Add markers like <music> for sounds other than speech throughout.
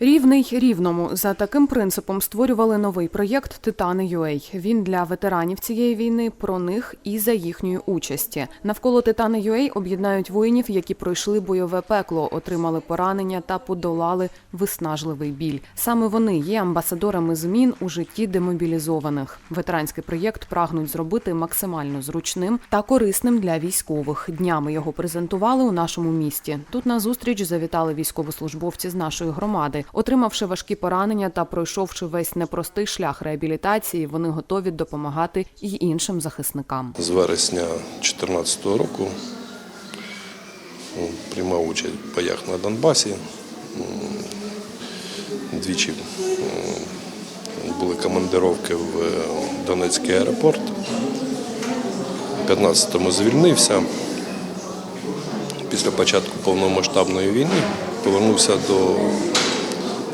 Рівний рівному за таким принципом створювали новий проєкт Титани UA. Він для ветеранів цієї війни про них і за їхньої участі. Навколо Титани UA об'єднають воїнів, які пройшли бойове пекло, отримали поранення та подолали виснажливий біль. Саме вони є амбасадорами змін у житті демобілізованих. Ветеранський проєкт прагнуть зробити максимально зручним та корисним для військових. Днями його презентували у нашому місті. Тут на зустріч завітали військовослужбовці з нашої громади. Отримавши важкі поранення та пройшовши весь непростий шлях реабілітації, вони готові допомагати й іншим захисникам. З вересня 2014 року приймав участь в боях на Донбасі. Двічі були командировки в е, Донецький аеропорт. У 15-му звільнився. Після початку повномасштабної війни повернувся до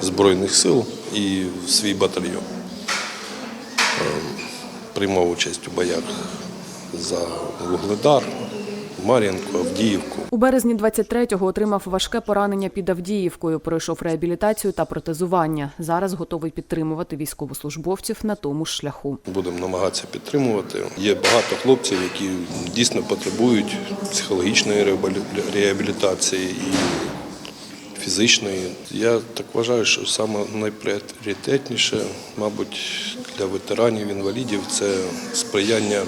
Збройних сил і в свій батальйон приймав участь у боях за Вугледар, Мар'їнку, Авдіївку. У березні 23-го отримав важке поранення під Авдіївкою. Пройшов реабілітацію та протезування. Зараз готовий підтримувати військовослужбовців на тому ж шляху. Будемо намагатися підтримувати. Є багато хлопців, які дійсно потребують психологічної реабілі- реабілітації і фізичної. Я так вважаю, що саме найпріоритетніше, мабуть, для ветеранів, інвалідів це сприяння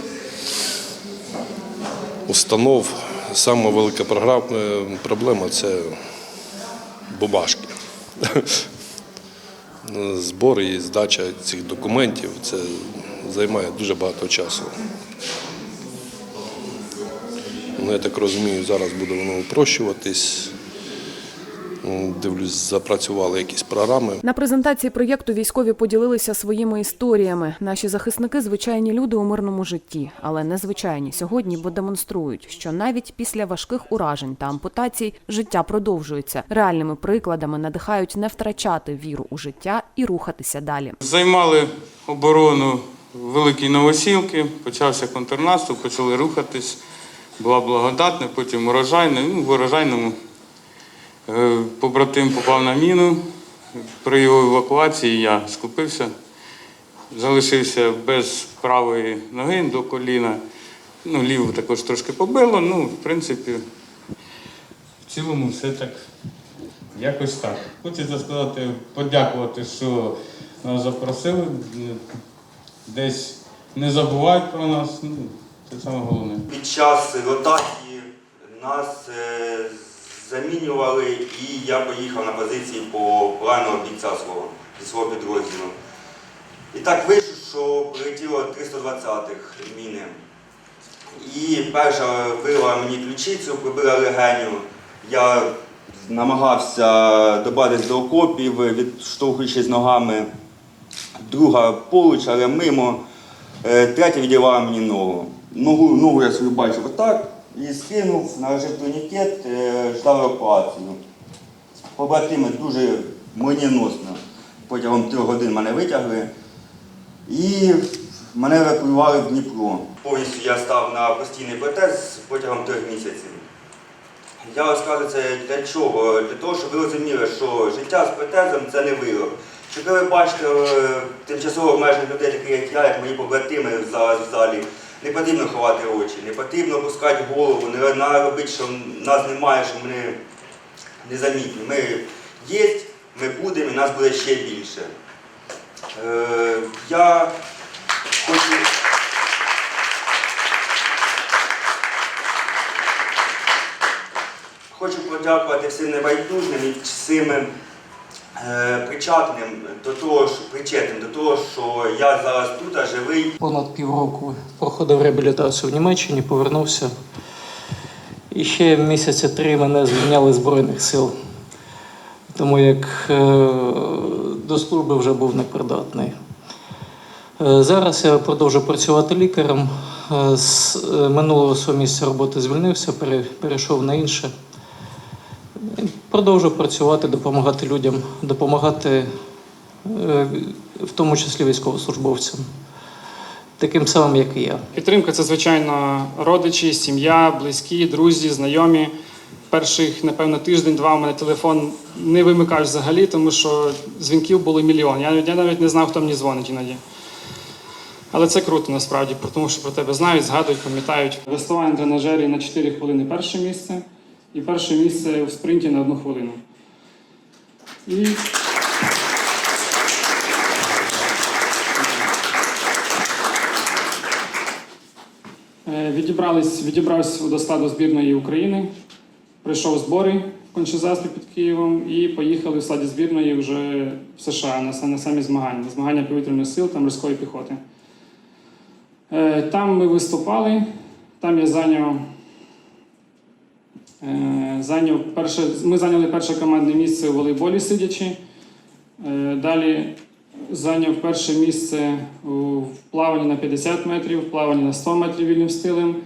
установ. Сама велика проблема це бумажки. <laughs> Збори і здача цих документів це займає дуже багато часу. Ну, я так розумію, зараз буде воно упрощуватись. Дивлюсь, запрацювали якісь програми. На презентації проєкту військові поділилися своїми історіями. Наші захисники звичайні люди у мирному житті, але незвичайні сьогодні, бо демонструють, що навіть після важких уражень та ампутацій життя продовжується. Реальними прикладами надихають не втрачати віру у життя і рухатися далі. Займали оборону Великій Новосілки, почався контрнаступ, почали рухатись. Була благодатна, потім урожайна. Ну, в урожайному побратим попав на міну. При його евакуації я скупився, залишився без правої ноги до коліна. Ну, ліву також трошки побило. Ну, в принципі, в цілому все так Якось так. Хочеться сказати, подякувати, що нас запросили. Десь не забувають про нас. Ну, це саме головне. Під час ротації нас е, замінювали, і я поїхав на позиції по пораненого бійця свого зі свого підрозділу. І так вийшло, що прилетіло 320-х міни. І перша вила мені ключицю, пробила легеню. Я намагався добратися до окопів, відштовхуючись ногами. Друга поруч, але мимо. Е, Третя відірвала мені ногу. Ногу, ногу я свою бачив отак і скинув, наложив турнікет, е, ждав евакуацію. Побратими дуже молнієносно. Протягом трьох годин мене витягли і мене евакуювали в Дніпро. Повністю я став на постійний протез протягом трьох місяців. Я розказую це для чого? Для того, щоб ви розуміли, що життя з протезом це не вирок. Що ви бачите тимчасово обмежених людей, таких як я, як мої побратими зараз в залі, не потрібно ховати очі, не потрібно опускати голову, не робити, що нас немає, що ми незамітні. Ми є, ми будемо, і нас буде ще більше. Е, я хочу. Хочу подякувати всім небайдужним і всім причетним до того, що причетним до того, що я зараз тут а живий. Понад півроку проходив реабілітацію в Німеччині, повернувся. І ще місяці три мене звільняли Збройних сил, тому як е, до служби вже був непридатний. Е, Зараз я продовжую працювати лікарем. Е, З е, минулого свого місця роботи звільнився, перейшов на інше. І Продовжую працювати, допомагати людям, допомагати е, в тому числі військовослужбовцям таким самим, як і я. Підтримка це, звичайно, родичі, сім'я, близькі, друзі, знайомі. перших, напевно, тиждень-два у мене телефон не вимикав взагалі, тому що дзвінків було мільйон. Я, я навіть не знав, хто мені дзвонить іноді. Але це круто насправді, тому що про тебе знають, згадують, пам'ятають. Веслування тренажері на 4 хвилини перше місце, і перше місце в спринті на одну хвилину. І Е, Відібрались, відібрався до складу збірної України, пройшов збори в Кончезаспі під Києвом і поїхали в складі збірної вже в США на, на самі змагання, на змагання повітряних сил та морської піхоти. Е, Там ми виступали, там я зайняв, зайняв перше, ми зайняли перше командне місце у волейболі сидячи. Е, Далі зайняв перше місце у плаванні на 50 метрів, в плаванні на 100 метрів вільним стилем.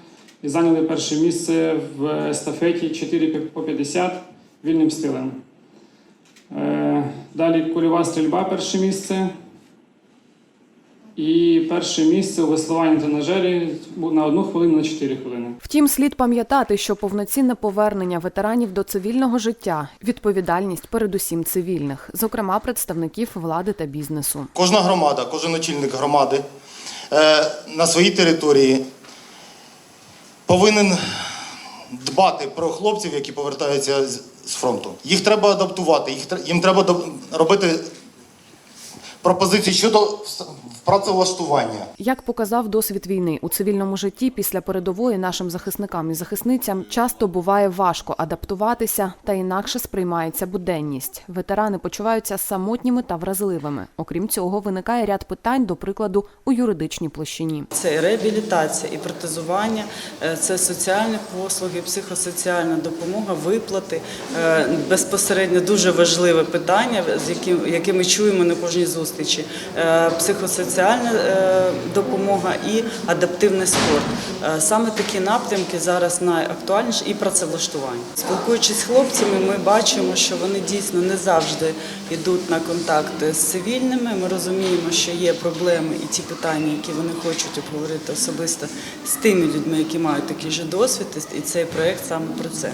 І зайняли перше місце в естафеті 4 по 50 вільним стилем. Е, Далі кульова стрільба перше місце. І перше місце у веслуванні на тренажері на одну хвилину на 4 хвилини. Втім, слід пам'ятати, що повноцінне повернення ветеранів до цивільного життя відповідальність передусім цивільних, зокрема представників влади та бізнесу. Кожна громада, кожен очільник громади е, на своїй території повинен дбати про хлопців, які повертаються з з фронту. Їх треба адаптувати, їх, їм треба робити пропозиції щодо працевлаштування. Як показав досвід війни у цивільному житті після передової нашим захисникам і захисницям часто буває важко адаптуватися та інакше сприймається буденність. Ветерани почуваються самотніми та вразливими. Окрім цього, виникає ряд питань, до прикладу, у юридичній площині. Це і реабілітація, і протезування, е, це соціальні послуги, психосоціальна допомога, виплати. Е, Безпосередньо дуже важливе питання, з яким яке ми чуємо на кожній зустрічі. Е, Психосоціальна е, допомога і адаптивний спорт. Е, Саме такі напрямки зараз найактуальніші і працевлаштування. Спілкуючись з хлопцями, ми бачимо, що вони дійсно не завжди йдуть на контакти з цивільними. Ми розуміємо, що є проблеми і ті питання, які вони хочуть обговорити особисто з тими людьми, які мають такий же досвід, і цей проект саме про це.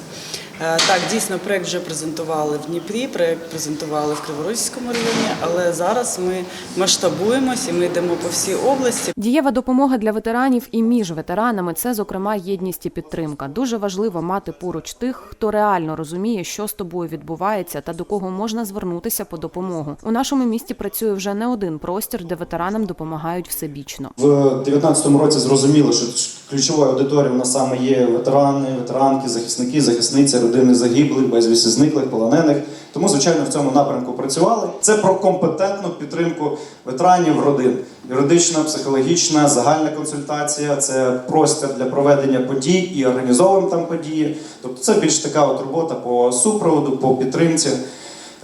Е, Так, дійсно, проект вже презентували в Дніпрі, проект презентували в Криворізькому районі, але зараз ми масштабуємось і ми йдемо по всій області. Дієва допомога для ветеранів і між ветеранами це, зокрема, єдність і підтримка. Дуже важливо мати поруч тих, хто реально розуміє, що з тобою відбувається та до кого можна звернутися по допомогу. У нашому місті працює вже не один простір, де ветеранам допомагають всебічно. В 2019 році зрозуміло, що ключовою аудиторією у нас саме є ветерани, ветеранки, захисники, захисниці, родини загиблих, безвісті зниклих, полонених. Тому, звичайно, в цьому напрямку працювали. Це про компетентну підтримку ветеранів родин. Юридична, психологічна, загальна консультація, це простір для проведення подій і організовуємо там події. Тобто це більш така от робота по супроводу, по підтримці.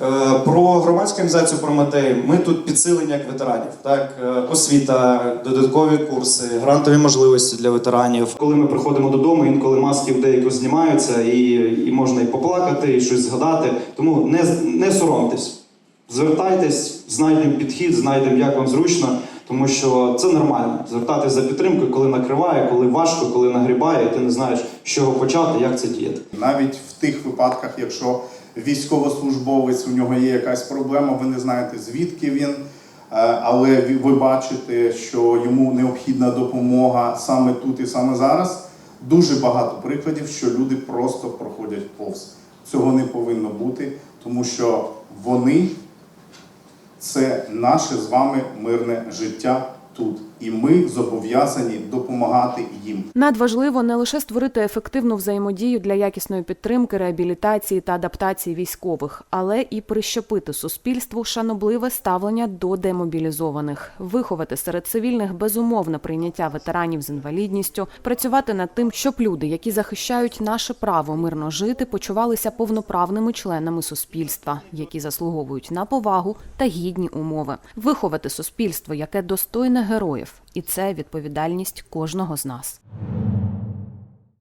Е, Про громадську організацію Прометей ми тут підсилення як ветеранів, так е, освіта, додаткові курси, грантові можливості для ветеранів. Коли ми приходимо додому, інколи маски в деяку знімаються, і, і можна і поплакати, і щось згадати. Тому не, не соромтесь, звертайтесь, знайдемо підхід, знайдемо як вам зручно, тому що це нормально. Звертатись за підтримкою, коли накриває, коли важко, коли нагрібає, і ти не знаєш, з чого почати, як це діяти. Навіть в тих випадках, якщо військовослужбовець у нього є якась проблема, ви не знаєте звідки він, е, але ви бачите, що йому необхідна допомога саме тут і саме зараз. Дуже багато прикладів, що люди просто проходять повз. Цього не повинно бути, тому що вони це наше з вами мирне життя тут, і ми зобов'язані допомагати їм. Надважливо не лише створити ефективну взаємодію для якісної підтримки, реабілітації та адаптації військових, але і прищепити суспільству шанобливе ставлення до демобілізованих, виховати серед цивільних безумовне прийняття ветеранів з інвалідністю, працювати над тим, щоб люди, які захищають наше право мирно жити, почувалися повноправними членами суспільства, які заслуговують на повагу та гідні умови, виховати суспільство, яке достойне героїв, і це відповідальність кожного з нас.